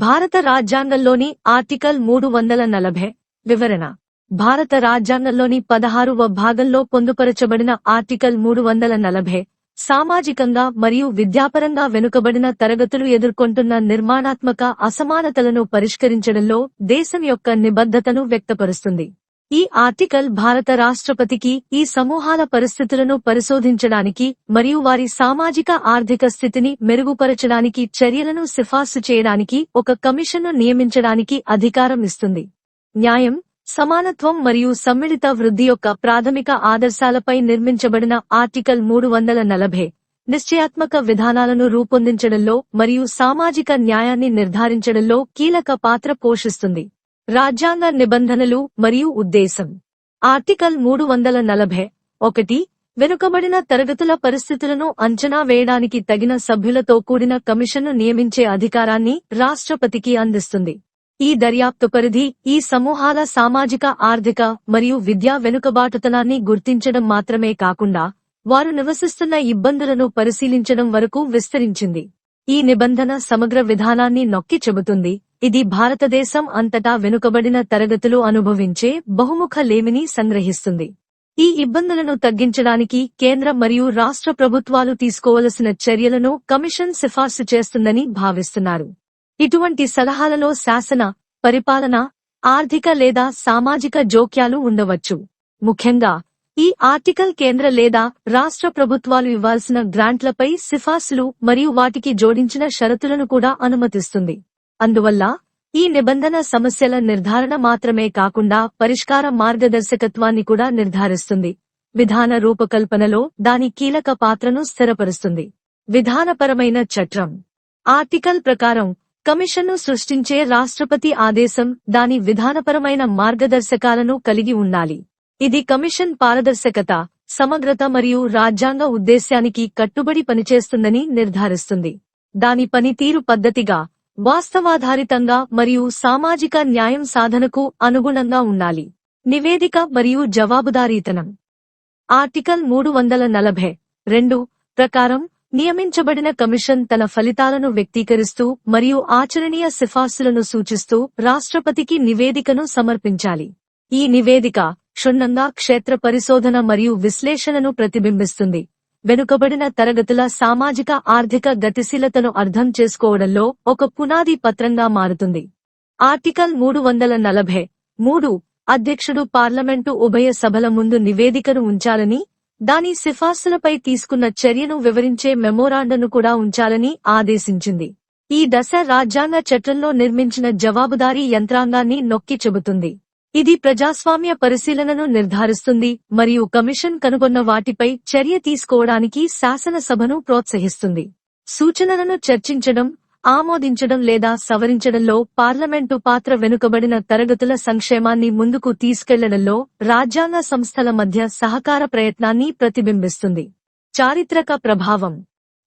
భారత రాజ్యాంగంలోని ఆర్టికల్ మూడు వందల నలభై వివరణ. భారత రాజ్యాంగంలోని పదహారవ భాగంలో పొందుపరచబడిన ఆర్టికల్ మూడు వందల నలభై సామాజికంగా మరియు విద్యాపరంగా వెనుకబడిన తరగతులు ఎదుర్కొంటున్న నిర్మాణాత్మక అసమానతలను పరిష్కరించడంలో దేశం యొక్క నిబద్ధతను వ్యక్తపరుస్తుంది. ఈ ఆర్టికల్ భారత రాష్ట్రపతికి ఈ సమూహాల పరిస్థితులను పరిశోధించడానికి మరియు వారి సామాజిక ఆర్థిక స్థితిని మెరుగుపరచడానికి చర్యలను సిఫార్సు చేయడానికి ఒక కమిషన్ను నియమించడానికి అధికారం ఇస్తుంది. న్యాయం సమానత్వం మరియు సమ్మిళిత వృద్ధి యొక్క ప్రాథమిక ఆదర్శాలపై నిర్మించబడిన ఆర్టికల్ మూడు వందల నలభై నిశ్చయాత్మక విధానాలను రూపొందించడంలో మరియు సామాజిక న్యాయాన్ని నిర్ధారించడంలో కీలక పాత్ర పోషిస్తుంది. రాజ్యాంగ నిబంధనలు మరియు ఉద్దేశం. ఆర్టికల్ మూడు వందల నలభై ఒకటి వెనుకబడిన తరగతుల పరిస్థితులను అంచనా వేయడానికి తగిన సభ్యులతో కూడిన కమిషన్ను నియమించే అధికారాన్ని రాష్ట్రపతికి అందిస్తుంది. ఈ దర్యాప్తు పరిధి ఈ సమూహాల సామాజిక ఆర్థిక మరియు విద్యా వెనుకబాటుతనాన్ని గుర్తించడం మాత్రమే కాకుండా వారు నివసిస్తున్న ఇబ్బందులను పరిశీలించడం వరకు విస్తరించింది. ఈ నిబంధన సమగ్ర విధానాన్ని నొక్కి చెబుతుంది. ఇది భారతదేశం అంతటా వెనుకబడిన తరగతులు అనుభవించే బహుముఖ లేమిని సంగ్రహిస్తుంది. ఈ ఇబ్బందులను తగ్గించడానికి కేంద్ర మరియు రాష్ట్ర ప్రభుత్వాలు తీసుకోవలసిన చర్యలను కమిషన్ సిఫార్సు చేస్తుందని భావిస్తున్నారు. ఇటువంటి సలహాలలో శాసన పరిపాలన ఆర్థిక లేదా సామాజిక జోక్యాలు ఉండవచ్చు. ముఖ్యంగా ఈ ఆర్టికల్ కేంద్ర లేదా రాష్ట్ర ప్రభుత్వాలు ఇవ్వాల్సిన గ్రాంట్లపై సిఫార్సులు మరియు వాటికి జోడించిన షరతులను కూడా అనుమతిస్తుంది. అందువల్ల ఈ నిబంధన సమస్యల నిర్ధారణ మాత్రమే కాకుండా పరిష్కార మార్గదర్శకత్వాన్ని కూడా నిర్ధారిస్తుంది. విధాన రూపకల్పనలో దాని కీలక పాత్రను స్థిరపరుస్తుంది. విధానపరమైన చట్రం ఆర్టికల్ ప్రకారం కమిషన్ను సృష్టించే రాష్ట్రపతి ఆదేశం దాని విధానపరమైన మార్గదర్శకాలను కలిగి ఉండాలి. ఇది కమిషన్ పారదర్శకత సమగ్రత మరియు రాజ్యాంగ ఉద్దేశ్యానికి కట్టుబడి పనిచేస్తుందని నిర్ధారిస్తుంది. దాని పనితీరు పద్ధతిగా వాస్తవాధారితంగా మరియు సామాజిక న్యాయం సాధనకు అనుగుణంగా ఉండాలి. నివేదిక మరియు జవాబుదారీతనం. ఆర్టికల్ మూడు వందల నలభై రెండు ప్రకారం నియమించబడిన కమిషన్ తన ఫలితాలను వ్యక్తీకరిస్తూ మరియు ఆచరణీయ సిఫార్సులను సూచిస్తూ రాష్ట్రపతికి నివేదికను సమర్పించాలి. ఈ నివేదిక క్షుణ్ణంగా క్షేత్ర పరిశోధన మరియు విశ్లేషణను ప్రతిబింబిస్తుంది. వెనుకబడిన తరగతుల సామాజిక ఆర్థిక గతిశీలతను అర్థం చేసుకోవడంలో ఒక పునాది పత్రంగా మారుతుంది. ఆర్టికల్ మూడు వందల నలభై మూడు అధ్యక్షుడు పార్లమెంటు ఉభయ సభల ముందు నివేదికను ఉంచాలని దాని సిఫార్సులపై తీసుకున్న చర్యను వివరించే మెమోరాండను కూడా ఉంచాలని ఆదేశించింది. ఈ దశ రాజ్యాంగ చట్టంలో నిర్మించిన జవాబుదారీ యంత్రాంగాన్ని నొక్కి చెబుతుంది. ఇది ప్రజాస్వామ్య పరిశీలనను నిర్ధారిస్తుంది మరియు కమిషన్ కనుగొన్న వాటిపై చర్య తీసుకోవడానికి శాసనసభను ప్రోత్సహిస్తుంది. సూచనలను చర్చించడం ఆమోదించడం లేదా సవరించడంలో పార్లమెంటు పాత్ర వెనుకబడిన తరగతుల సంక్షేమాన్ని ముందుకు తీసుకెళ్ళడంలో రాజ్యాంగ సంస్థల మధ్య సహకార ప్రయత్నాన్ని ప్రతిబింబిస్తుంది. చారిత్రక ప్రభావం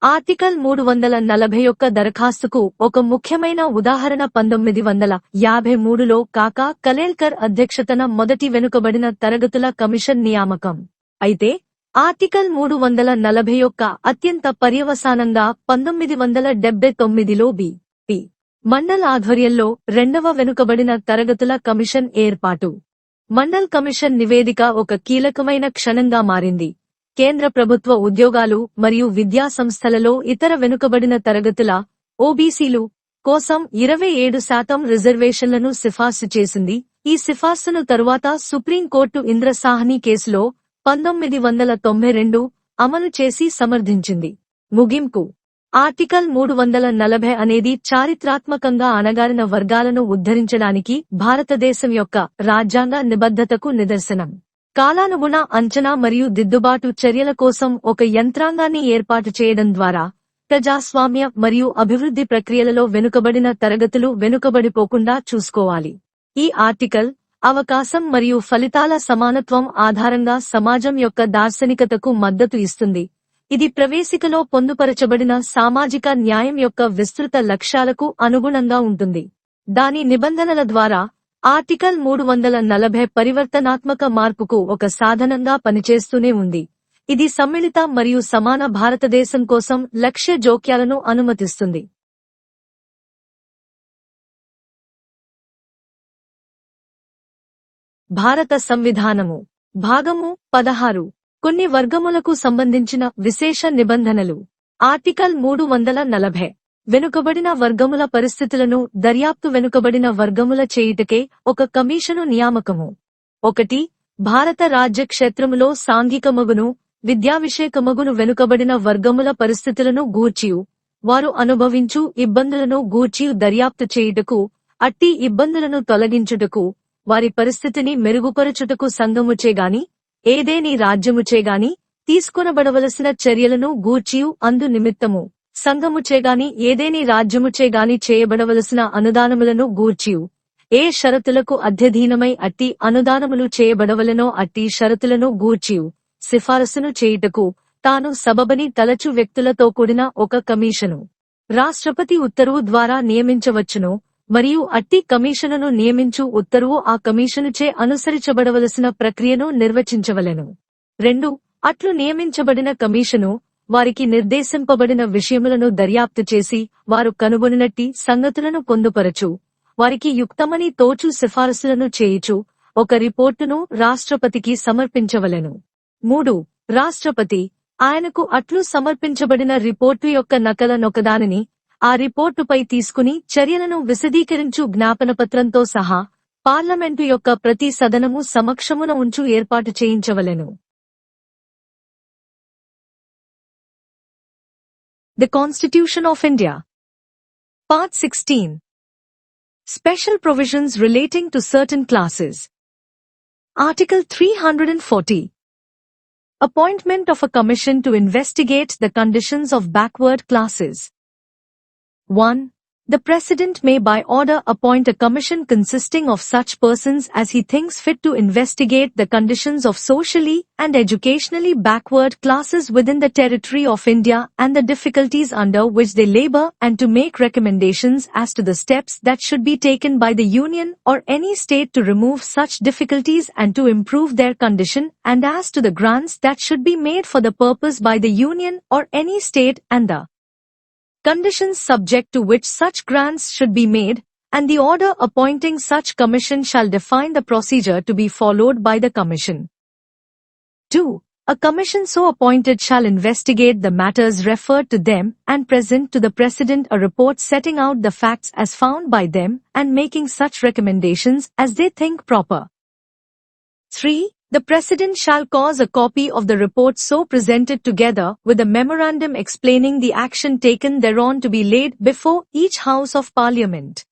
ఆర్టికల్ మూడు వందల నలభై ఒక్క దరఖాస్తుకు ఒక ముఖ్యమైన ఉదాహరణ పంతొమ్మిది వందల యాభై మూడులో కాకా కలేల్కర్ అధ్యక్షతన మొదటి వెనుకబడిన తరగతుల కమిషన్ నియామకం. అయితే ఆర్టికల్ మూడు వందల నలభై ఒక్క అత్యంత పర్యవసానంగా పంతొమ్మిది వందల డెబ్బై తొమ్మిదిలో బి. పి. మండల్ ఆధ్వర్యంలో రెండవ వెనుకబడిన తరగతుల కమిషన్ ఏర్పాటు. మండల్ కమిషన్ నివేదిక ఒక కీలకమైన క్షణంగా మారింది. కేంద్ర ప్రభుత్వ ఉద్యోగాలు మరియు విద్యా సంస్థలలో ఇతర వెనుకబడిన తరగతుల ఓబీసీలు కోసం ఇరవై ఏడు శాతం రిజర్వేషన్లను సిఫార్సు చేసింది. ఈ సిఫార్సును తరువాత సుప్రీంకోర్టు ఇంద్రసాహ్ని కేసులో పంతొమ్మిది వందల తొంభై రెండు అమలు చేసి సమర్థించింది. ముగింపు. ఆర్టికల్ మూడు వందల నలభై అనేది చారిత్రాత్మకంగా అణగారిన వర్గాలను ఉద్ధరించడానికి భారతదేశం యొక్క రాజ్యాంగ నిబద్ధతకు నిదర్శనం. కాలానుగుణ అంచనా మరియు దిద్దుబాటు చర్యల కోసం ఒక యంత్రాంగాన్ని ఏర్పాటు చేయడం ద్వారా ప్రజాస్వామ్య మరియు అభివృద్ధి ప్రక్రియలలో వెనుకబడిన తరగతులు వెనుకబడిపోకుండా చూసుకోవాలి. ఈ ఆర్టికల్ అవకాశం మరియు ఫలితాల సమానత్వం ఆధారంగా సమాజం యొక్క దార్శనికతకు మద్దతు ఇస్తుంది. ఇది ప్రవేశికలో పొందుపరచబడిన సామాజిక న్యాయం యొక్క విస్తృత లక్ష్యాలకు అనుగుణంగా ఉంటుంది. దాని నిబంధనల ద్వారా ఆర్టికల్ మూడు వందల నలభై పరివర్తనాత్మక మార్పుకు ఒక సాధనంగా పనిచేస్తూనే ఉంది. ఇది సమ్మిళిత మరియు సమాన భారతదేశం కోసం లక్ష్య జోక్యాలను అనుమతిస్తుంది. భారత సంవిధానము. భాగము పదహారు. కొన్ని వర్గములకు సంబంధించిన విశేష నిబంధనలు. ఆర్టికల్ మూడు వందల నలభై. వెనుకబడిన వర్గముల పరిస్థితులను దర్యాప్తు వెనుకబడిన వర్గముల చేయుటకే ఒక కమిషను నియామకము. ఒకటి భారత రాజ్య క్షేత్రములో సాంఘికమగును విద్యావిషేకమగును వెనుకబడిన వర్గముల పరిస్థితులను గూర్చియు. వారు అనుభవించు ఇబ్బందులను గూర్చియు దర్యాప్తు చేయుటకు అట్టి ఇబ్బందులను తొలగించుటకు వారి పరిస్థితిని మెరుగుపరచుటకు సంఘముచేగాని ఏదేని రాజ్యముచేగాని తీసుకొనబడవలసిన చర్యలను గూర్చియు అందు నిమిత్తము. సంఘముచేగాని ఏదేని రాజ్యముచేగాని చేయబడవలసిన అనుదానములను గూర్చియు. ఏ షరతులకు అధ్యధీనమై అట్టి అనుదానములు చేయబడవలనో అట్టి షరతులను గూర్చియు. సిఫారసును చేయుటకు తాను సబబని తలచు వ్యక్తులతో కూడిన ఒక కమిషను. రాష్ట్రపతి ఉత్తర్వు ద్వారా నియమించవచ్చును మరియు అట్టి కమిషనును నియమించు ఉత్తర్వు ఆ కమిషనుచే అనుసరించబడవలసిన ప్రక్రియను నిర్వచించవలెను. రెండు అట్లు నియమించబడిన కమిషను వారికి నిర్దేశింపబడిన విషయములను దర్యాప్తు చేసి వారు కనుగొనినట్టి సంగతులను పొందుపరచు. వారికి యుక్తమని తోచు సిఫారసులను చేయుచు ఒక రిపోర్టును రాష్ట్రపతికి సమర్పించవలెను. మూడు. రాష్ట్రపతి ఆయనకు అట్లు సమర్పించబడిన రిపోర్టు యొక్క నకలనొకదానిని ఆ రిపోర్టుపై తీసుకుని చర్యలను విశదీకరించు జ్ఞాపనపత్రంతో సహా పార్లమెంటు యొక్క ప్రతి సదనము సమక్షమున ఉంచు ఏర్పాటు చేయించవలెను. The Constitution of India. Part 16. Special provisions relating to certain classes. Article 340. Appointment of a commission to investigate the conditions of backward classes. 1. The President may by order appoint a commission consisting of such persons as he thinks fit to investigate the conditions of socially and educationally backward classes within the territory of India and the difficulties under which they labor and to make recommendations as to the steps that should be taken by the Union or any state to remove such difficulties and to improve their condition and as to the grants that should be made for the purpose by the Union or any state and the conditions subject to which such grants should be made, and the order appointing such commission shall define the procedure to be followed by the commission. 2. A commission so appointed shall investigate the matters referred to them and present to the President a report setting out the facts as found by them and making such recommendations as they think proper. 3. The President shall cause a copy of the report so presented together with a memorandum explaining the action taken thereon to be laid before each House of Parliament.